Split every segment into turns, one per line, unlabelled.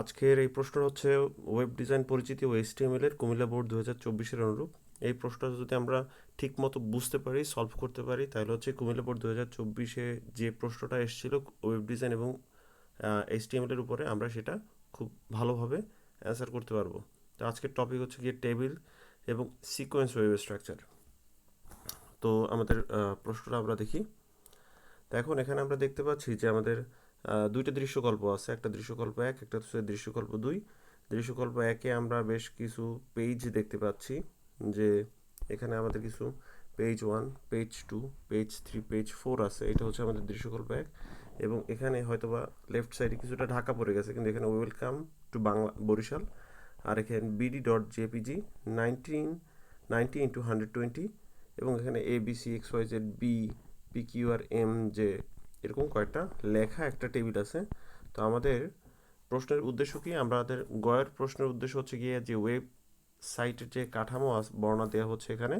আজকের এই প্রশ্ন হচ্ছে ওয়েব ডিজাইন পরিচিতি ও এইচটিএমএল এর কুমিল্লা বোর্ড দু হাজার চব্বিশের অনুরূপ। এই প্রশ্নটা যদি আমরা ঠিকমতো বুঝতে পারি সলভ করতে পারি, তাহলে হচ্ছে কুমিল্লা বোর্ড দু হাজার চব্বিশে যে প্রশ্নটা এসেছিল ওয়েব ডিজাইন এবং এইচটিএমএল এর উপরে, আমরা সেটা খুব ভালোভাবে অ্যান্সার করতে পারব। তো আজকের টপিক হচ্ছে গিয়ে টেবিল এবং সিকোয়েন্স ওয়েব স্ট্রাকচার তো আমাদের প্রশ্নটা আমরা দেখি। তো এখন এখানে আমরা দেখতে পাচ্ছি যে আমাদের দুইটা দৃশ্যকল্প আছে। একটা দৃশ্যকল্প এক, একটা হচ্ছে দৃশ্যকল্প দুই। দৃশ্যকল্প একে আমরা বেশ কিছু পেজ দেখতে পাচ্ছি, যে এখানে আমাদের কিছু page one page two page three page four আছে। এটা হচ্ছে আমাদের দৃশ্যকল্প এক। এবং এখানে হয়তোবা লেফট সাইডে কিছুটা ঢাকা পড়ে গেছে, কিন্তু এখানে ওয়েলকাম টু বাংলা, বরিশাল। আর এখানে BD dot JPG nineteen ninety into hundred twenty এবং এখানে A B C X Y Z B P Q R M যে এরকম কয়েকটা লেখা একটা টেবিল আছে। তো আমাদের প্রশ্নের উদ্দেশ্য কি? আমাদের গয়ের প্রশ্নের উদ্দেশ্য হচ্ছে গিয়ে যে ওয়েবসাইটের যে কাঠামো বর্ণনা দেওয়া হচ্ছে এখানে,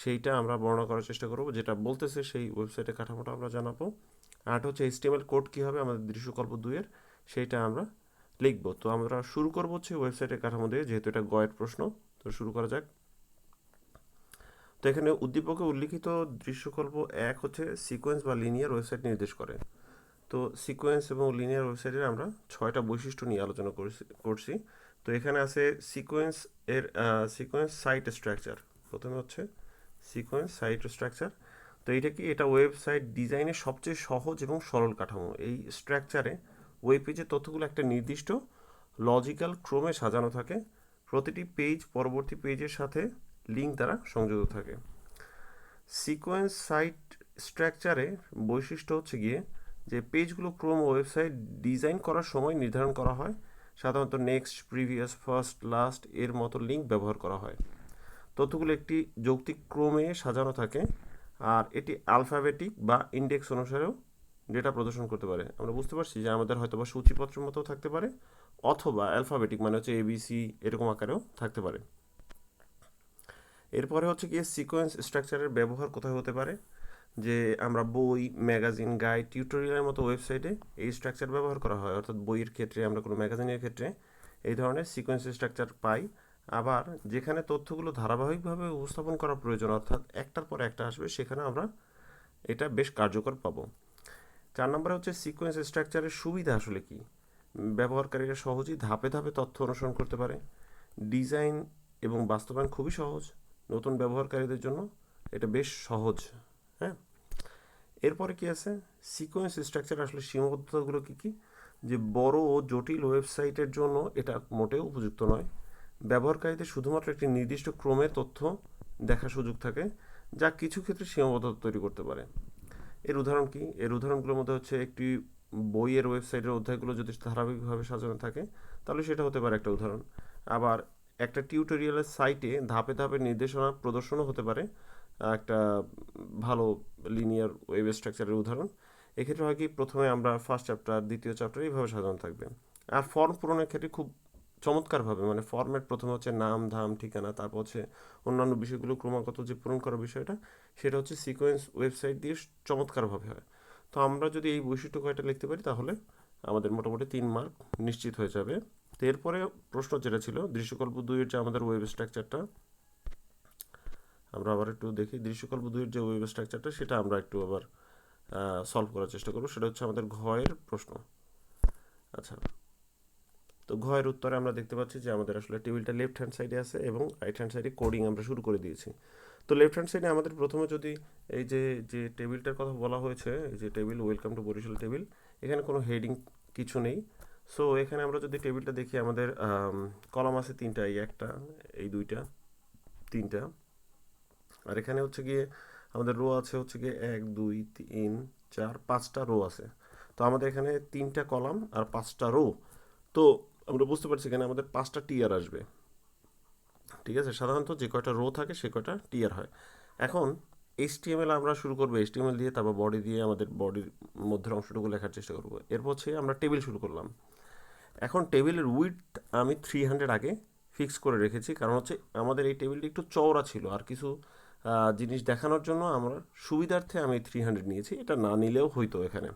সেইটা আমরা বর্ণনা করার চেষ্টা করব। যেটা বলতেছে সেই ওয়েবসাইটের কাঠামোটা আমরা জানাব। আর হচ্ছে এইচটিএমএল কোড কী হবে? আমাদের দৃশ্যকল্প দুইয়ের, সেইটা আমরা লিখব। তো আমরা শুরু করব হচ্ছে ওয়েবসাইটের কাঠামো দিয়ে, যেহেতু এটা গয়ের প্রশ্ন। তো শুরু করা যাক। তো এখানে উদ্দীপকে উল্লিখিত দৃশ্যকল্প এক হচ্ছে সিকোয়েন্স বা লিনিয়ার ওয়েবসাইট নির্দেশ করে। তো সিকোয়েন্স এবং লিনিয়ার ওয়েবসাইটের আমরা ছয়টা বৈশিষ্ট্য নিয়ে আলোচনা করছি তো এখানে আছে সিকোয়েন্স এর সিকোয়েন্স সাইট স্ট্রাকচার প্রথমে হচ্ছে সিকোয়েন্স সাইট স্ট্রাকচার তো এটা কি? এটা ওয়েবসাইট ডিজাইনের সবচেয়ে সহজ এবং সরল কাঠামো। এই স্ট্রাকচারে ওয়েব পেজের তথ্যগুলো একটা নির্দিষ্ট লজিক্যাল ক্রমে সাজানো থাকে। প্রতিটি পেজ পরবর্তী পেজের সাথে লিঙ্ক দ্বারা সংযুক্ত থাকে। সিকোয়েন্স সাইট স্ট্রাকচারে বৈশিষ্ট্য হচ্ছে গিয়ে যে পেজগুলো ক্রম ওয়েবসাইট ডিজাইন করার সময় নির্ধারণ করা হয়। সাধারণত নেক্সট প্রিভিয়াস ফার্স্ট লাস্ট এর মতো লিঙ্ক ব্যবহার করা হয়। তথ্যগুলো একটি যৌক্তিক ক্রমে সাজানো থাকে আর এটি আলফাবেটিক বা ইন্ডেক্স অনুসারেও ডেটা প্রদর্শন করতে পারে। আমরা বুঝতে পারছি যে আমাদের হয়তো বা সূচিপত্রের মতো থাকতে পারে অথবা অ্যালফাবেটিক মানে হচ্ছে এবিসি এরকম আকারেও থাকতে পারে। এরপরে হচ্ছে গিয়ে সিকোয়েন্স স্ট্রাকচারের ব্যবহার কোথায় হতে পারে? যে আমরা বই ম্যাগাজিন গাইড টিউটোরিয়ালের মতো ওয়েবসাইটে এই স্ট্রাকচার ব্যবহার করা হয়। অর্থাৎ বইয়ের ক্ষেত্রে আমরা কোনো ম্যাগাজিনের ক্ষেত্রে এই ধরনের সিকোয়েন্স স্ট্রাকচার পাই। আবার যেখানে তথ্যগুলো ধারাবাহিকভাবে উপস্থাপন করা প্রয়োজন, অর্থাৎ একটার পর একটা আসবে, সেখানে আমরা এটা বেশ কার্যকর পাবো। চার নম্বরে হচ্ছে সিকোয়েন্স স্ট্রাকচারের সুবিধা আসলে কি? ব্যবহারকারীরা সহজেই ধাপে ধাপে তথ্য অনুসরণ করতে পারে। ডিজাইন এবং বাস্তবায়ন খুবই সহজ। নতুন ব্যবহারকারীদের জন্য এটা বেশ সহজ হ্যাঁ? এরপরে কি আছে? সিকোয়েন্স স্ট্রাকচার আসলে সীমাবদ্ধতাগুলো কী কী? যে বড় ও জটিল ওয়েবসাইটের জন্য এটা মোটেও উপযুক্ত নয়। ব্যবহারকারীদের শুধুমাত্র একটি নির্দিষ্ট ক্রমে তথ্য দেখার সুযোগ থাকে, যা কিছু ক্ষেত্রে সীমাবদ্ধতা তৈরি করতে পারে। এর উদাহরণ কি? এর উদাহরণগুলোর মধ্যে হচ্ছে একটি বইয়ের ওয়েবসাইটের অধ্যায়গুলো যদি ধারাবাহিকভাবে সাজানো থাকে, তাহলে সেটা হতে পারে একটা উদাহরণ। আবার একটা টিউটোরিয়ালের সাইটে ধাপে ধাপে নির্দেশনা প্রদর্শনও হতে পারে একটা ভালো লিনিয়ার ওয়েব স্ট্রাকচারের উদাহরণ। এক্ষেত্রে হয় কি, প্রথমে আমরা ফার্স্ট চ্যাপ্টার দ্বিতীয় চ্যাপ্টার এইভাবে সাজানো থাকবে। আর ফর্ম পূরণের ক্ষেত্রে খুব চমৎকারভাবে মানে ফর্মেট প্রথমে হচ্ছে নাম, ধাম, ঠিকানা, তারপর হচ্ছে অন্যান্য বিষয়গুলো, ক্রমাগত যে পূরণ করার বিষয়টা, সেটা হচ্ছে সিকোয়েন্স ওয়েবসাইট দিয়ে চমৎকারভাবে হয়। তো আমরা যদি এই বৈশিষ্ট্য কয়টা লিখতে পারি, তাহলে আমাদের মোটামুটি তিন মার্ক নিশ্চিত হয়ে যাবে। তো এরপরে প্রশ্ন যেটা ছিল, দৃশ্যকল্প দুইয়ের যে আমাদের ওয়েব স্ট্রাকচারটা আমরা আবার একটু দেখি। দৃশ্যকল্প দুইয়ের যে ওয়েব স্ট্রাকচারটা সেটা আমরা একটু আবার সলভ করার চেষ্টা করব। সেটা হচ্ছে আমাদের ঘয়ের প্রশ্ন। আচ্ছা। তো ঘয়ের উত্তরে আমরা দেখতে পাচ্ছি যে আমাদের আসলে টেবিলটা লেফট হ্যান্ড সাইডে আছে এবং রাইট হ্যান্ড সাইডে কোডিং আমরা শুরু করে দিয়েছি। তো লেফট হ্যান্ড সাইডে আমাদের প্রথমে যদি এই যে যে টেবিলটার কথা বলা হয়েছে, এই যে table welcome to Barishal table এখানে কোনো হেডিং কিছু নেই। সো এখানে আমরা যদি টেবিলটা দেখি, আমাদের কলাম আছে তিনটা, এই একটা, এই দুইটা, তিনটা। আর এখানে হচ্ছে গিয়ে আমাদের রো আছে হচ্ছে গিয়ে এক, দুই, তিন, চার, পাঁচটা রো আছে। তো আমাদের এখানে তিনটা কলাম আর পাঁচটা রো তো আমরা বুঝতে পারছি এখানে আমাদের পাঁচটা টিয়ার আসবে। ঠিক আছে? সাধারণত যে কয়টা রো থাকে, সে কয়টা টিয়ার হয়। এখন এইচটিএমএল আমরা শুরু করব এইচটিএমএল দিয়ে তারপর বডি দিয়ে আমাদের বডির মধ্যের অংশটুকু লেখার চেষ্টা করব। এরপর হচ্ছে আমরা টেবিল শুরু করলাম। এখন টেবিলের উইথ আমি থ্রি হান্ড্রেড আগে ফিক্স করে রেখেছি, কারণ হচ্ছে আমাদের এই টেবিলটি একটু চওড়া ছিল। আর কিছু জিনিস দেখানোর জন্য আমরা সুবিধার্থে আমি থ্রি হান্ড্রেড নিয়েছি, এটা না নিলেও হইতো এখানে।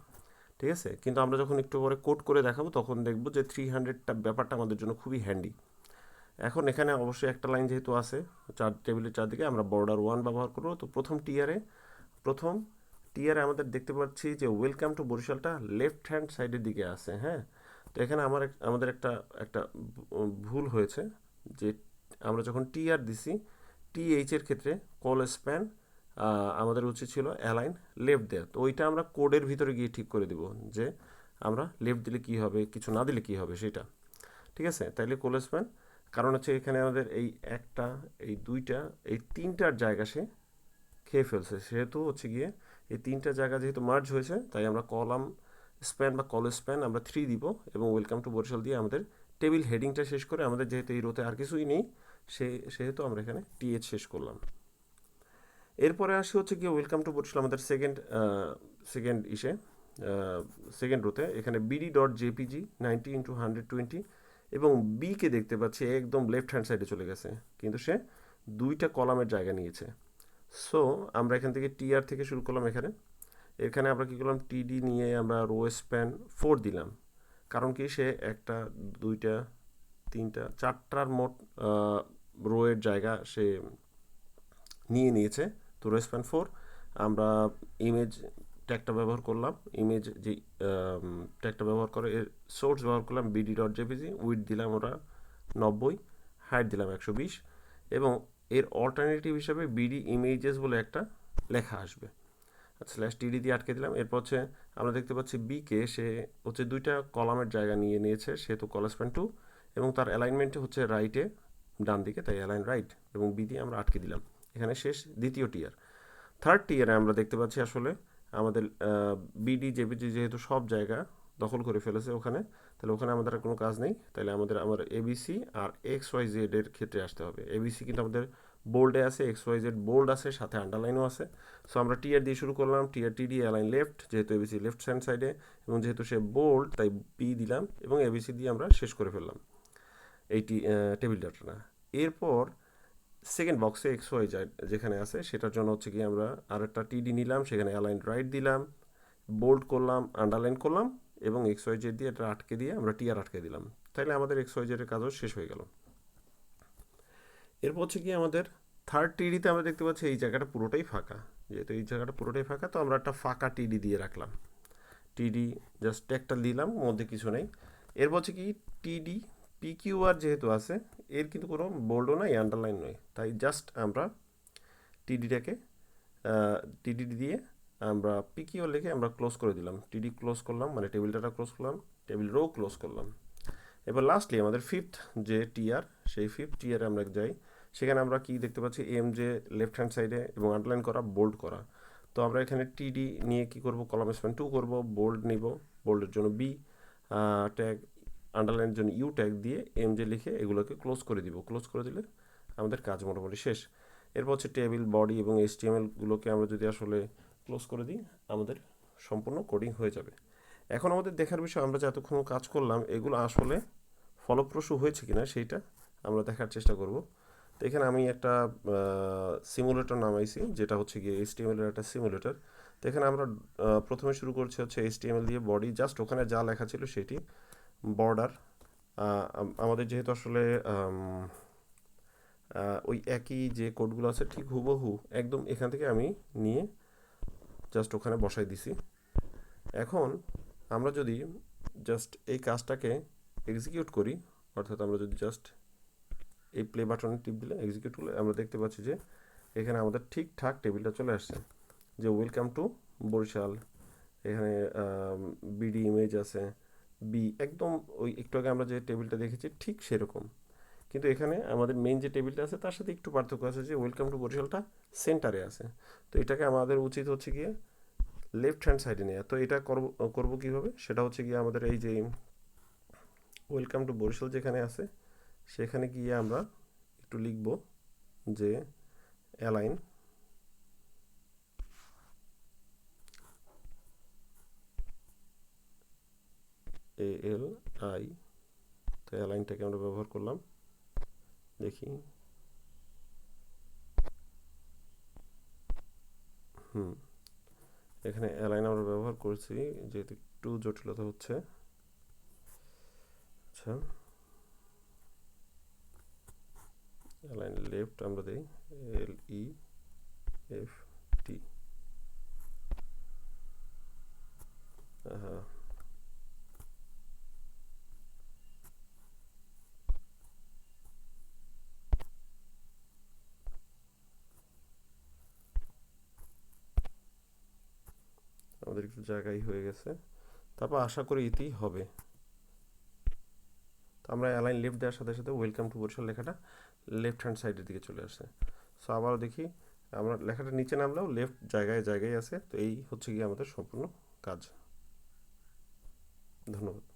ঠিক আছে? কিন্তু আমরা যখন একটু পরে কোট করে দেখাবো, তখন দেখব যে থ্রি হান্ড্রেডটা ব্যাপারটা আমাদের জন্য খুবই হ্যান্ডি এখন এখানে অবশ্যই একটা লাইন যেহেতু আছে, চার, টেবিলের চারদিকে আমরা বর্ডার ওয়ান ব্যবহার করব। তো প্রথম টিয়ারে প্রথম টিয়ারে আমাদের দেখতে পাচ্ছি যে ওয়েলকাম টু বরিশালটা লেফট হ্যান্ড সাইডের দিকে আছে হ্যাঁ? তো এখানে আমার আমাদের একটা একটা ভুল হয়েছে যে আমরা যখন টিআর দিছি টিএইচ এর ক্ষেত্রে কল স্প্যান আমাদের উচিত ছিল অ্যালাইন লেফট দেওয়া তো ওইটা আমরা কোডের ভিতরে গিয়ে ঠিক করে দিব যে আমরা লেফট দিলে কি হবে, কিছু না দিলে কি হবে সেটা। ঠিক আছে? তাইলে কোল স্প্যান কারণ হচ্ছে এখানে আমাদের এই একটা, এই দুইটা, এই তিনটার জায়গা সে খেয়ে ফেলছে। সেহেতু হচ্ছে গিয়ে এই তিনটা জায়গা যেহেতু মার্জ হয়েছে, তাই আমরা কলাম স্প্যান বা কল স্প্যান আমরা থ্রি দিব এবং ওয়েলকাম টু বরিশাল দিয়ে আমাদের টেবিল হেডিংটা শেষ করে আমাদের যেহেতু এই রোতে আর কিছুই নেই, সে, সেহেতু আমরা এখানে টিএচ শেষ করলাম। এরপরে আসি হচ্ছে গিয়ে ওয়েলকাম টু বরিশাল আমাদের সেকেন্ড সেকেন্ড ইসে সেকেন্ড রোতে এখানে BD dot JPG ninety into hundred twenty এবং বিকে দেখতে পাচ্ছি একদম লেফট হ্যান্ড সাইডে চলে গেছে। কিন্তু সে দুইটা কলামের জায়গা নিয়েছে। সো আমরা এখান থেকে টিআর থেকে শুরু করলাম এখানে। এখানে আমরা কী করলাম? টিডি নিয়ে আমরা রো স্প্যান ফোর দিলাম। কারণ কি? সে একটা, দুইটা, তিনটা, চারটার মোট রোয়ের জায়গা সে নিয়ে নিয়েছে। তো রো স্প্যান ফোর আমরা ইমেজ ট্যাগটা ব্যবহার করলাম ইমেজ যে ট্যাগটা ব্যবহার করে, এর সোর্স ব্যবহার করলাম বিডি ডট জেপিজি উইথ দিলাম ওরা নব্বই হাইট দিলাম একশো বিশ, এবং এর অল্টারনেটিভ হিসাবে বিডি ইমেজেস বলে একটা লেখা আসবে। স্ল্যাশ টিডি দিয়ে আটকে দিলাম, এরপর হচ্ছে আমরা দেখতে পাচ্ছি বিকে সে হচ্ছে দুইটা কলামের জায়গা নিয়ে নিয়েছে সেহেতু কলাসপ্যান টু এবং তার অ্যালাইনমেন্টে হচ্ছে রাইটে ডান দিকে, তাই অ্যালাইন রাইট এবং বি দিয়ে আমরা আটকে দিলাম। এখানে শেষ দ্বিতীয় টিয়ার থার্ড টিয়ারে আমরা দেখতে পাচ্ছি আসলে আমাদের বিডি জেপিজি যেহেতু সব জায়গা দখল করে ফেলেছে ওখানে, তাহলে ওখানে আমাদের কোনো কাজ নেই। তাহলে আমাদের, আমার এবিসি আর এক্স ওয়াই জেড এর ক্ষেত্রে আসতে হবে। এবিসি কিন্তু আমাদের বোল্ডে আছে এক্স ওয়াই জেড বোল্ড আছে, সাথে আন্ডারলাইনও আছে। সো আমরা টিআর দিয়ে শুরু করলাম টিআর টিডি অ্যালাইন লেফট যেহেতু এবিসি লেফট হ্যান্ড সাইডে এবং যেহেতু সে বোল্ড তাই বি দিলাম এবং এবিসি দিয়ে আমরা শেষ করে ফেললাম। এইটি টেবিল ডাটাটা এরপর সেকেন্ড বক্সে এক্স ওয়াই যেখানে আছে, সেটার জন্য হচ্ছে কি আমরা আর একটা টিডি নিলাম, সেখানে অ্যালাইন রাইট দিলাম বোল্ড করলাম আন্ডারলাইন করলাম এবং এক্স ওয়াই জেড দিয়ে এটা আটকে দিয়ে আমরা টিআর আটকে দিলাম। তাহলে আমাদের এক্স ওয়াই জেডের কাজও শেষ হয়ে গেল। এরপর হচ্ছে কি আমাদের থার্ড টিডিতে আমরা দেখতে পাচ্ছি এই জায়গাটা পুরোটাই ফাঁকা। যেহেতু এই জায়গাটা পুরোটাই ফাঁকা, তো আমরা একটা ফাঁকা টিডি দিয়ে রাখলাম। টিডি জাস্ট একটা দিলাম, মধ্যে কিছু নেই। এরপর হচ্ছে কি টিডি পিকিউআর যেহেতু আছে, এর কিন্তু কোনো বোল্ডও নাই আন্ডারলাইন নয়। তাই জাস্ট আমরা টিডিটাকে টিডি দিয়ে আমরা পিকিও লিখে আমরা ক্লোজ করে দিলাম। টিডি ক্লোজ করলাম মানে টেবিল ডাটা ক্লোজ করলাম টেবিল রো ক্লোজ করলাম। এবার লাস্টলি আমাদের ফিফথ যে টিআর সেই ফিফথ টিআরে আমরা যাই। সেখানে আমরা কি দেখতে পাচ্ছি? এম যে লেফট হ্যান্ড সাইডে এবং আন্ডারলাইন করা বোল্ড করা। তো আমরা এখানে টিডি নিয়ে কি করব? কলাম স্প্যান টু করব বোল্ড নিব বোল্ডের জন্য বি ট্যাগ আন্ডারলাইনের জন্য ইউ ট্যাগ দিয়ে এম যে লিখে এগুলোকে ক্লোজ করে দিব। ক্লোজ করে দিলে আমাদের কাজ মোটামুটি শেষ। এরপর হচ্ছে টেবিল বডি এবং এইচটিএমএলগুলোকে আমরা যদি আসলে ক্লোজ করে দিই, আমাদের সম্পূর্ণ কোডিং হয়ে যাবে। এখন আমাদের দেখার বিষয়, আমরা যে এতক্ষণ কাজ করলাম, এগুলো আসলে ফলপ্রসূ হয়েছে কিনা সেইটা আমরা দেখার চেষ্টা করব। তো এখানে আমি একটা সিমুলেটর নামাইছি, যেটা হচ্ছে গিয়ে এইচটিএমএল এর একটা সিমুলেটর তো এখানে আমরা প্রথমে শুরু করছি হচ্ছে এইচটিএমএল দিয়ে বডি জাস্ট ওখানে যা লেখা ছিল সেটি বর্ডার আমাদের যেহেতু আসলে ওই একই যে কোডগুলো আছে, ঠিক হুবহু একদম এখান থেকে আমি নিয়ে জাস্ট ওখানে বসাই দিছি। এখন আমরা যদি জাস্ট এই কাজটাকে এক্সিকিউট করি, অর্থাৎ আমরা যদি জাস্ট এই প্লে বাটনে টিপ দিলে এক্সিকিউট করলে, আমরা দেখতে পাচ্ছি যে এখানে আমাদের ঠিকঠাক টেবিলটা চলে আসছে। যে ওয়েলকাম টু বরিশাল, এখানে বিডি ইমেজ আছে বি একদম ওই একটু আগে আমরা যে টেবিলটা দেখেছি, ঠিক সেরকম। কিন্তু এখানে আমাদের মেইন যে টেবিলটা আছে, তার সাথে একটু পার্থক্য আছে যে ওয়েলকাম টু বরিশালটা সেন্টারে আছে। তো এটাকে আমাদের উচিত হচ্ছে গিয়ে লেফট হ্যান্ড সাইডে নেওয়া তো এটা করব, করব কীভাবে? সেটা হচ্ছে গিয়ে আমাদের এই যে ওয়েলকাম টু বরিশাল যেখানে আছে, সেখানে গিয়ে আমরা একটু লিখব যে অ্যালাইন এ এল আই তো অ্যালাইনটাকে আমরা ব্যবহার করলাম। দেখি। হুম, এখানে অ্যালাইন আমরা ব্যবহার করছি, যেহেতু একটু জটিলতা হচ্ছে। আচ্ছা। অ্যালাইন লেফট আমরা দিই এল ই এফ টি হ্যাঁ আমাদের একটু জায়গায় হয়ে গেছে। তারপর আশা করি ইতি হবে। তো আমরা অ্যালাইন লেফট দেওয়ার সাথে সাথে ওয়েলকাম টু বরিশাল লেখাটা লেফট হ্যান্ড সাইডের দিকে চলে আসে। সো আবারও দেখি, আমরা লেখাটা নিচে নামলেও লেফট জায়গায় জায়গায় আছে। তো এই হচ্ছে গিয়ে আমাদের সম্পূর্ণ কাজ। ধন্যবাদ।